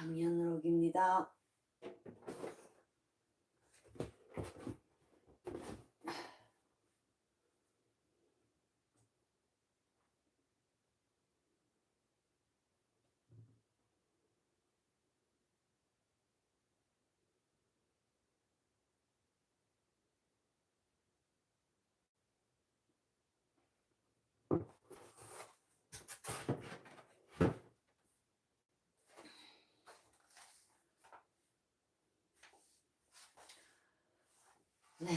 장현록입니다. 네.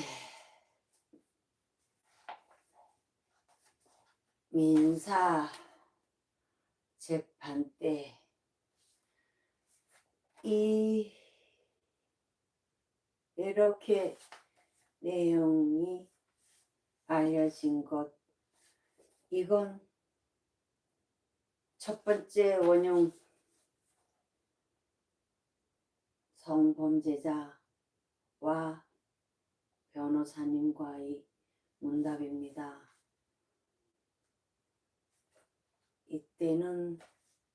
민사 재판 때 이 이렇게 내용이 알려진 것 이건 첫 번째 원흉 성범죄자와 변호사님과의 문답입니다. 이때는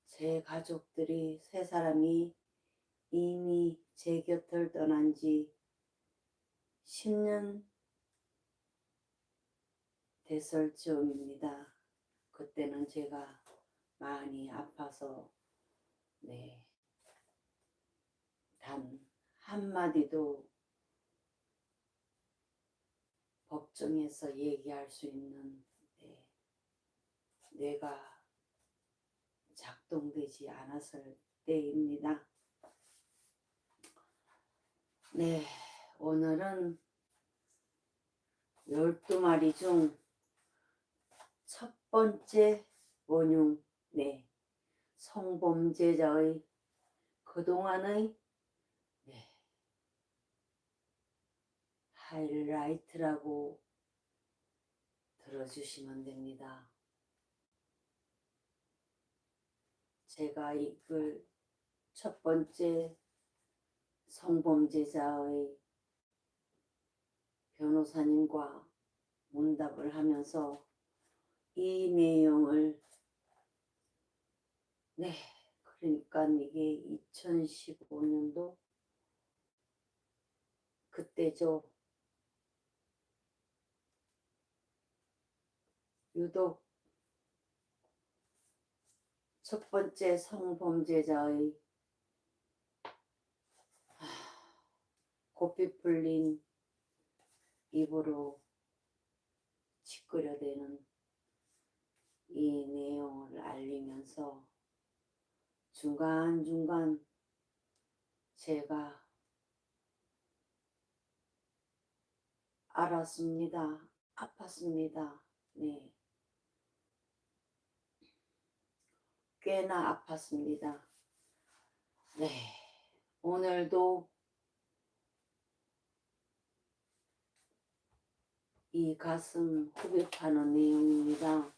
제 가족들이 세 사람이 이미 제 곁을 떠난 지 10년 됐을 즈음입니다. 그때는 제가 많이 아파서 네. 단 한마디도 법정에서 얘기할 수 있는 네, 뇌가 작동되지 않았을 때입니다. 네, 오늘은 12마리 중 첫 번째 원흉, 네, 성범죄자의 그동안의 네, 하이라이트라고 들어주시면 됩니다. 제가 이글 첫 번째 성범죄자의 변호사님과 문답을 하면서 이 내용을 네 그러니까 이게 2015년도 그때죠. 유독 첫 번째 성범죄자의 고삐 풀린 입으로 짓거려대는 이 내용을 알리면서 중간중간 제가 알았습니다. 아팠습니다. 네. 꽤나 아팠습니다. 네. 오늘도 이 가슴 흡입하는 내용입니다.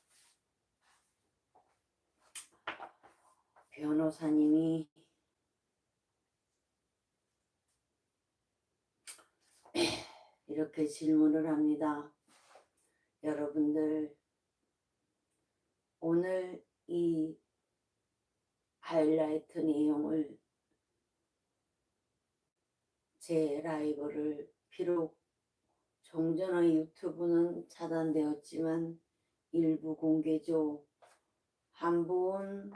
변호사님이 이렇게 질문을 합니다. 여러분들, 오늘 이 하이라이트 내용을 제 라이브를 비록 종전의 유튜브는 차단되었지만 일부 공개죠. 한 분,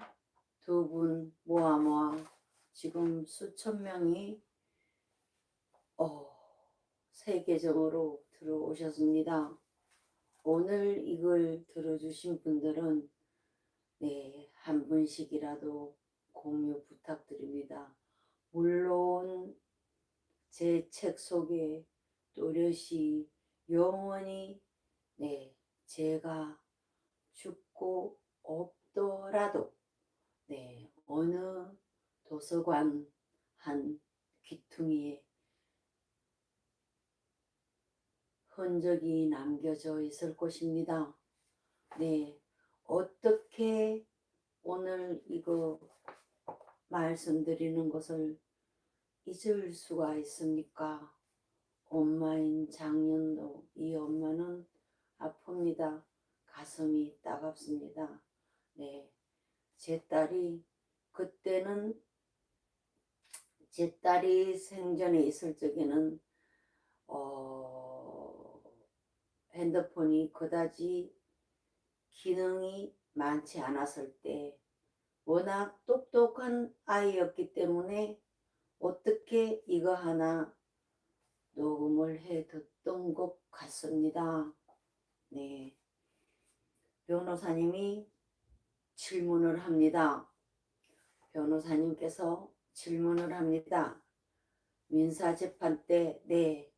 두 분 모아 모아 지금 수천 명이 어, 새 계정으로 들어오셨습니다. 오늘 이걸 들어주신 분들은 네, 한 분씩이라도 공유 부탁드립니다. 물론 제 책 속에 또렷이 영원히 네, 제가 죽고 없더라도 네, 어느 도서관 한 귀퉁이에 흔적이 남겨져 있을 것입니다. 네, 어떻게 오늘 이거 말씀드리는 것을 잊을 수가 있습니까? 엄마인 장년도 이 엄마는 아픕니다. 가슴이 따갑습니다. 네, 제 딸이 그때는 제 딸이 생전에 있을 적에는 어, 핸드폰이 그다지 기능이 많지 않았을 때 워낙 똑똑한 아이였기 때문에 어떻게 이거 하나 녹음을 해 듣던 것 같습니다. 네. 변호사님이 질문을 합니다. 변호사님께서 질문을 합니다. 민사재판 때, 네,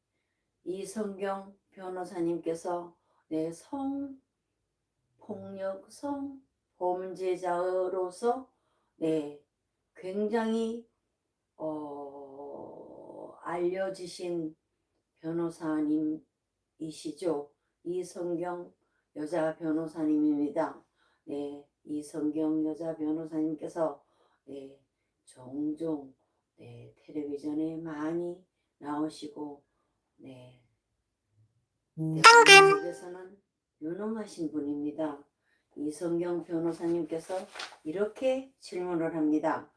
이성경 변호사님께서 네, 성 폭력, 성 범죄자로서 네, 굉장히 어, 알려지신 변호사님이시죠. 이성경 여자 변호사님입니다. 네, 이성경 여자 변호사님께서 네, 종종 네, 텔레비전에 많이 나오시고 네, 대한민국에서는 유능하신 분입니다. 이성경 변호사님께서 이렇게 질문을 합니다.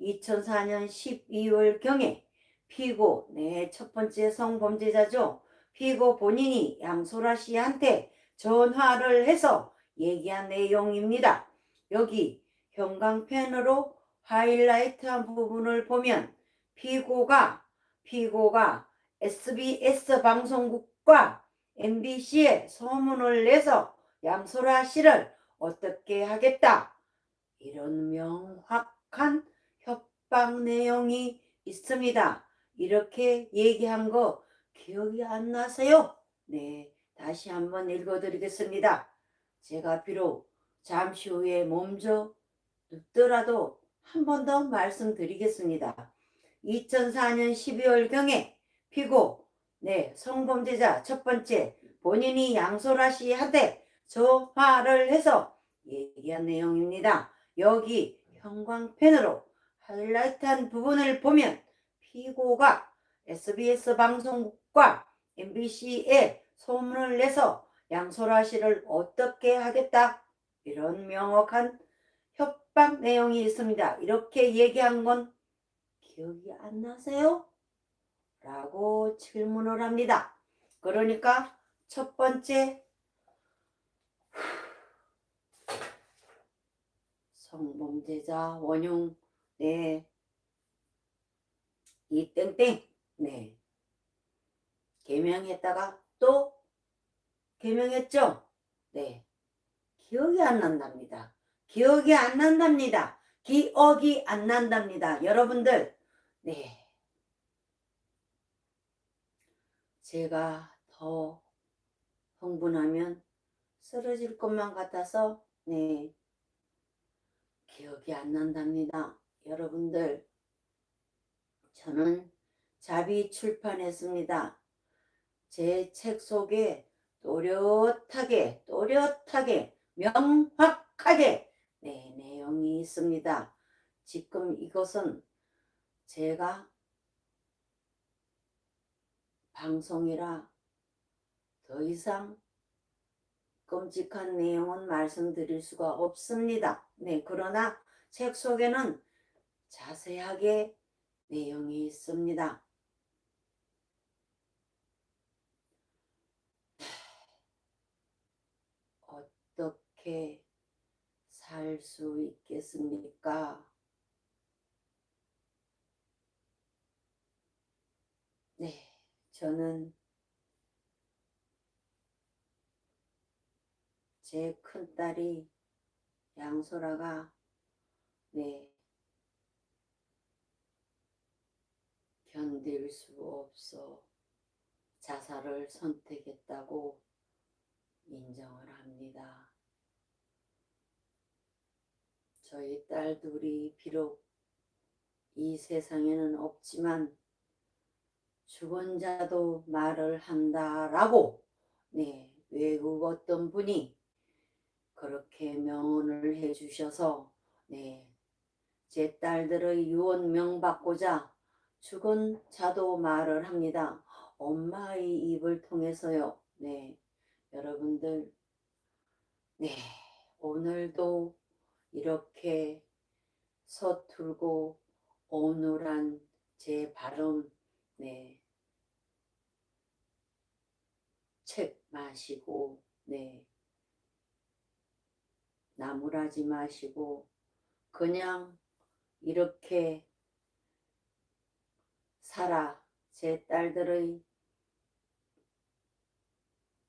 2004년 12월 경에 피고 네첫 번째 성범죄자죠. 피고 본인이 양소라 씨한테 전화를 해서 얘기한 내용입니다. 여기 형광펜으로 하이라이트한 부분을 보면 피고가 피고가 SBS 방송국과 MBC에 소문을 내서 양소라 씨를 어떻게 하겠다 이런 명확한 협박 내용이 있습니다. 이렇게 얘기한 거 기억이 안 나세요? 네, 다시 한번 읽어드리겠습니다. 제가 비록 잠시 후에 몸져 눕더라도 한 번 더 말씀드리겠습니다. 2004년 12월경에 피고 네 성범죄자 첫 번째 본인이 양소라 씨한테 전화를 해서 얘기한 내용입니다. 여기 형광펜으로 하이라이트한 부분을 보면 피고가 SBS 방송국과 MBC에 소문을 내서 양소라 씨를 어떻게 하겠다 이런 명확한 협박 내용이 있습니다. 이렇게 얘기한 건 기억이 안 나세요? 라고 질문을 합니다. 그러니까 첫 번째 성범죄자 원흉 네. 이 땡땡 네. 개명했다가 또 개명했죠? 네. 기억이 안 난답니다. 기억이 안 난답니다. 기억이 안 난답니다. 여러분들, 네. 제가 더 흥분하면 쓰러질 것만 같아서, 네. 기억이 안 난답니다. 여러분들, 저는 자비 출판했습니다. 제 책 속에 또렷하게, 또렷하게, 명확하게 네, 내용이 있습니다. 지금 이것은 제가 방송이라 더 이상 끔찍한 내용은 말씀드릴 수가 없습니다. 네, 그러나 책 속에는 자세하게 내용이 있습니다. 어떻게 살 수 있겠습니까? 네, 저는 제 큰딸이 양소라가 네 견딜 수 없어 자살을 선택했다고 인정을 합니다. 저희 딸 둘이 비록 이 세상에는 없지만 죽은 자도 말을 한다라고 네 외국 어떤 분이 그렇게 명언을 해주셔서 네 제 딸들의 유언 명 받고자 죽은 자도 말을 합니다. 엄마의 입을 통해서요. 네 여러분들 네 오늘도 이렇게 서툴고 오늘한 제 발음, 네. 책 마시고, 네. 나무라지 마시고, 그냥 이렇게 살아. 제 딸들의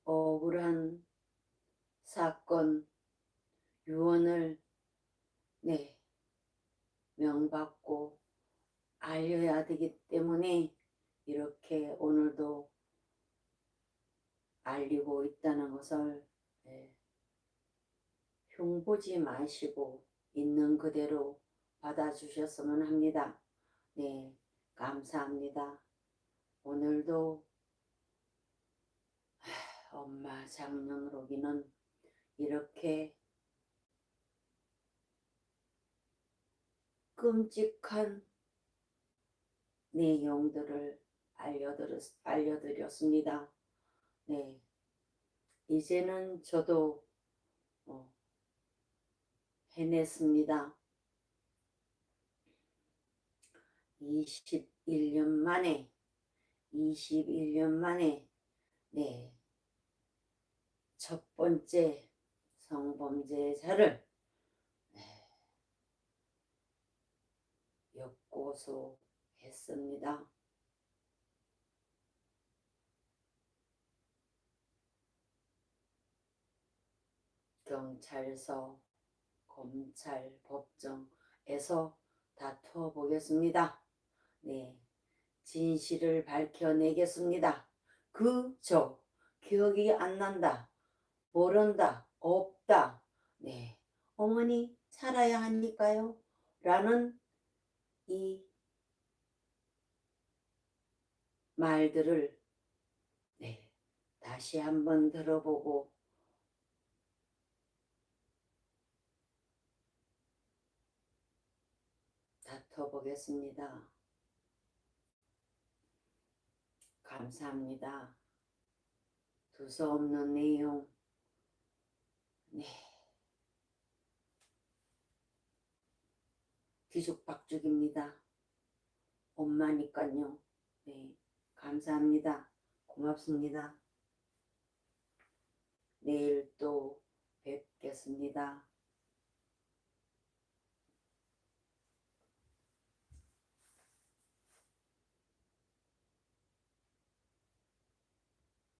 억울한 사건, 유언을, 네. 명받고 알려야 되기 때문에 이렇게 오늘도 알리고 있다는 것을 네, 흉보지 마시고 있는 그대로 받아주셨으면 합니다. 네, 감사합니다. 오늘도 하, 엄마 장년으로기는 이렇게 끔찍한 내용들을 알려드렸, 알려드렸습니다. 네. 이제는 저도 어, 해냈습니다. 21년 만에, 21년 만에, 네. 첫 번째 성범죄자를 네. 역고소했습니다. 경찰서, 검찰, 법정에서 다투어 보겠습니다. 네, 진실을 밝혀내겠습니다. 그 저 기억이 안 난다, 모른다, 없다. 네, 어머니 살아야 하니까요. 라는 이 말들을 네, 다시 한번 들어보고 다퉈보겠습니다. 감사합니다. 두서없는 내용. 네. 뒤죽박죽입니다. 엄마니까요. 네. 감사합니다. 고맙습니다. 내일 또 뵙겠습니다.